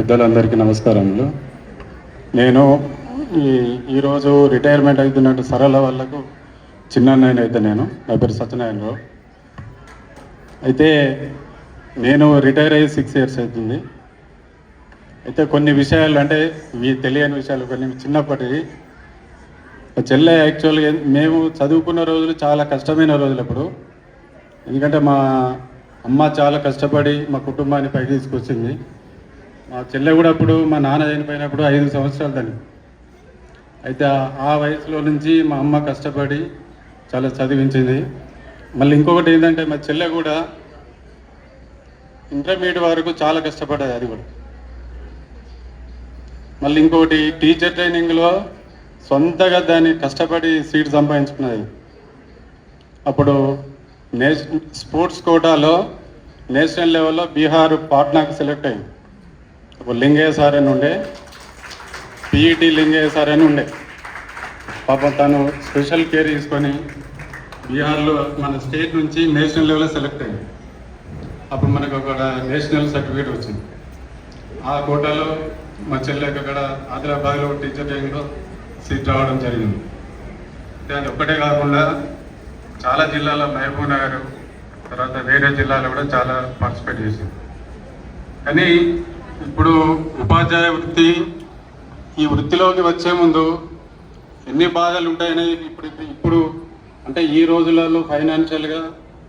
పెద్దలందరికీ నమస్కారములు. నేను ఈ ఈరోజు రిటైర్మెంట్ అవుతున్నట్టు సరళ వాళ్ళకు చిన్న అయితే నేను. నా పేరు సత్యనారాయణరావు. అయితే నేను రిటైర్ అయ్యి సిక్స్ ఇయర్స్ అవుతుంది. అయితే కొన్ని విషయాలు అంటే ఇవి తెలియని విషయాలు కొన్ని చిన్నప్పటి చెల్లె యాక్చువల్గా మేము చదువుకున్న రోజులు చాలా కష్టమైన రోజులు అప్పుడు. ఎందుకంటే మా అమ్మ చాలా కష్టపడి మా కుటుంబాన్ని పైకి తీసుకొచ్చింది. మా చెల్లె కూడా అప్పుడు మా నాన్న చనిపోయినప్పుడు ఐదు సంవత్సరాలు దాన్ని అయితే ఆ- వయసులో నుంచి మా అమ్మ కష్టపడి చాలా చదివించింది. మళ్ళీ ఇంకొకటి ఏంటంటే మా చెల్లె కూడా ఇంటర్మీడియట్ వరకు చాలా కష్టపడ్డది అది కూడా. మళ్ళీ ఇంకొకటి టీచర్ ట్రైనింగ్లో సొంతగా దాన్ని కష్టపడి సీట్ సంపాదించుకున్నది. అప్పుడు నేష్ స్పోర్ట్స్ కోటాలో నేషనల్ లెవెల్లో బీహార్ పాట్నాకు సెలెక్ట్ అయింది. అప్పుడు లింగయ్య సార్ అని ఉండే పిఈటి లింగయ్య సార్ అని ఉండే. పాపం తను స్పెషల్ కేర్ తీసుకొని బీహార్లో మన స్టేట్ నుంచి నేషనల్ లెవెల్లో సెలెక్ట్ అయింది. అప్పుడు మనకు ఒక నేషనల్ సర్టిఫికేట్ వచ్చింది. ఆ కోటాలో మా చెల్లెకి అక్కడ ఆదిలాబాద్లో టీచర్ ట్రైనింగ్లో సీట్ రావడం జరిగింది. దాని ఒక్కటే కాకుండా చాలా జిల్లాల మహబూబ్ నగర్ తర్వాత వేరే జిల్లాలో కూడా చాలా పార్టిసిపేట్ చేసింది. కానీ ఇప్పుడు ఉపాధ్యాయ వృత్తి ఈ వృత్తిలోకి వచ్చే ముందు ఎన్ని బాధలు ఉంటాయని ఇప్పుడు ఇప్పుడు అంటే ఈ రోజులలో ఫైనాన్షియల్గా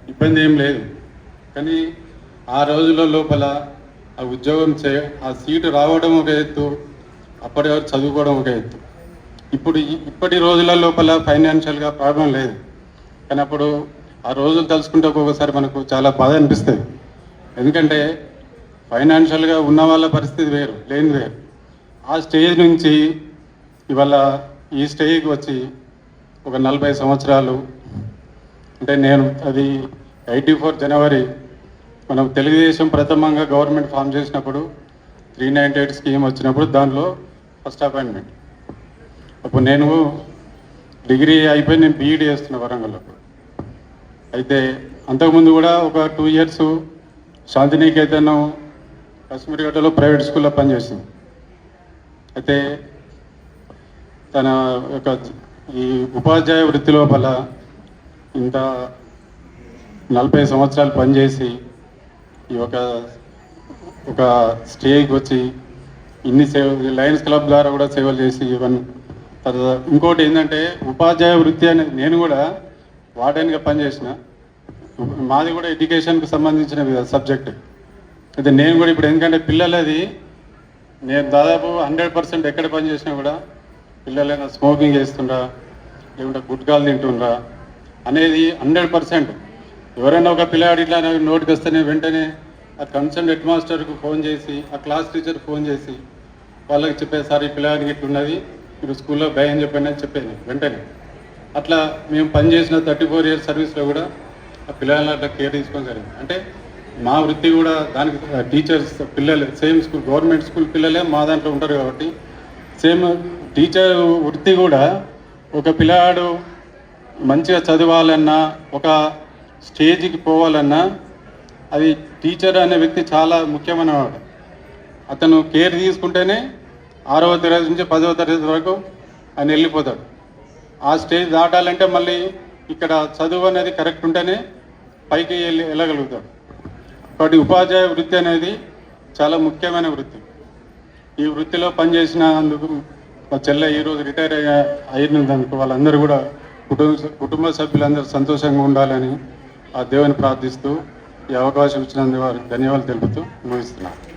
ఇబ్బంది ఏం లేదు. కానీ ఆ రోజుల లోపల ఆ ఉద్యోగం చే ఆ సీటు రావడం ఒక ఎత్తు అప్పటి వరకు చదువుకోవడం ఒక ఎత్తు. ఇప్పుడు ఇప్పటి రోజుల లోపల ఫైనాన్షియల్గా ప్రాబ్లం లేదు. కానీ అప్పుడు ఆ రోజులు తలుచుకుంటే ఒక్కొక్కసారి మనకు చాలా బాధ అనిపిస్తుంది. ఎందుకంటే ఫైనాన్షియల్గా ఉన్న వాళ్ళ పరిస్థితి వేరు లేని వేరు. ఆ స్టేజ్ నుంచి ఇవాళ ఈ స్టేజ్కి వచ్చి ఒక నలభై సంవత్సరాలు అంటే నేను అది ఎయిటీ ఫోర్ జనవరి మనం తెలుగుదేశం ప్రథమంగా గవర్నమెంట్ ఫామ్ చేసినప్పుడు త్రీ నైంటీ ఎయిట్ స్కీమ్ వచ్చినప్పుడు దానిలో ఫస్ట్ అపాయింట్మెంట్. అప్పుడు నేను డిగ్రీ అయిపోయి నేను బీఈడీ చేస్తున్న వరంగల్లో. అయితే అంతకుముందు కూడా ఒక two years Shantiniketan Kashmir private స్కూల్లో పనిచేసింది. అయితే తన యొక్క ఈ ఉపాధ్యాయ వృత్తి లోపల ఇంత నలభై సంవత్సరాలు పనిచేసి ఈ ఒక ఒక స్టేజ్కి వచ్చి ఇన్ని సేవ లయన్స్ క్లబ్ ద్వారా కూడా సేవలు చేసి ఇవన్నీ. తర్వాత ఇంకోటి ఏంటంటే ఉపాధ్యాయ వృత్తి అనేది నేను కూడా వార్డెన్గా పనిచేసిన. మాది కూడా ఎడ్యుకేషన్కి సంబంధించిన సబ్జెక్ట్. అయితే నేను కూడా ఇప్పుడు ఎందుకంటే పిల్లలది నేను దాదాపు హండ్రెడ్ పర్సెంట్ ఎక్కడ పని చేసినా కూడా పిల్లలైనా స్మోకింగ్ చేస్తుండ్రా లేకుంటే గుట్కాలు తింటుండ్రా అనేది హండ్రెడ్ పర్సెంట్. ఎవరైనా ఒక పిల్లాడు ఇట్లా నోటికి వస్తేనే వెంటనే ఆ కన్సర్న్ హెడ్ మాస్టర్కు ఫోన్ చేసి ఆ క్లాస్ టీచర్ ఫోన్ చేసి వాళ్ళకి చెప్పేసారి పిల్లాడికి ఇట్లున్నది మీరు స్కూల్లో భయం చెప్పండి అని వెంటనే. అట్లా మేము పనిచేసిన థర్టీ ఫోర్ ఇయర్స్ సర్వీస్లో కూడా ఆ పిల్లల్ని అట్లా కేర్ తీసుకోగలిగింది జరిగింది. అంటే మా వృత్తి కూడా దానికి టీచర్స్ పిల్లలు సేమ్ స్కూల్ గవర్నమెంట్ స్కూల్ పిల్లలే మా దాంట్లో ఉంటారు కాబట్టి సేమ్ టీచర్ వృత్తి కూడా ఒక పిల్లాడు మంచిగా చదవాలన్నా ఒక స్టేజ్కి పోవాలన్నా అది టీచర్ అనే వ్యక్తి చాలా ముఖ్యమైన వాడు అతను కేర్ తీసుకుంటేనే ఆరవ తరగతి నుంచి పదవ తరగతి వరకు ఆయన వెళ్ళిపోతాడు. ఆ స్టేజ్ దాటాలంటే మళ్ళీ ఇక్కడ చదువు అనేది కరెక్ట్ ఉంటేనే పైకి వెళ్ళి వెళ్ళగలుగుతాడు. కాబట్టి ఉపాధ్యాయ వృత్తి అనేది చాలా ముఖ్యమైన వృత్తి. ఈ వృత్తిలో పనిచేసినందుకు మా చెల్లె ఈరోజు రిటైర్ అయ్యా అయినందుకు వాళ్ళందరూ కూడా కుటుంబ కుటుంబ సభ్యులందరూ సంతోషంగా ఉండాలని ఆ దేవుని ప్రార్థిస్తూ ఈ అవకాశం ఇచ్చినందుకు వారికి ధన్యవాదాలు తెలుపుతూ ముగిస్తున్నాను.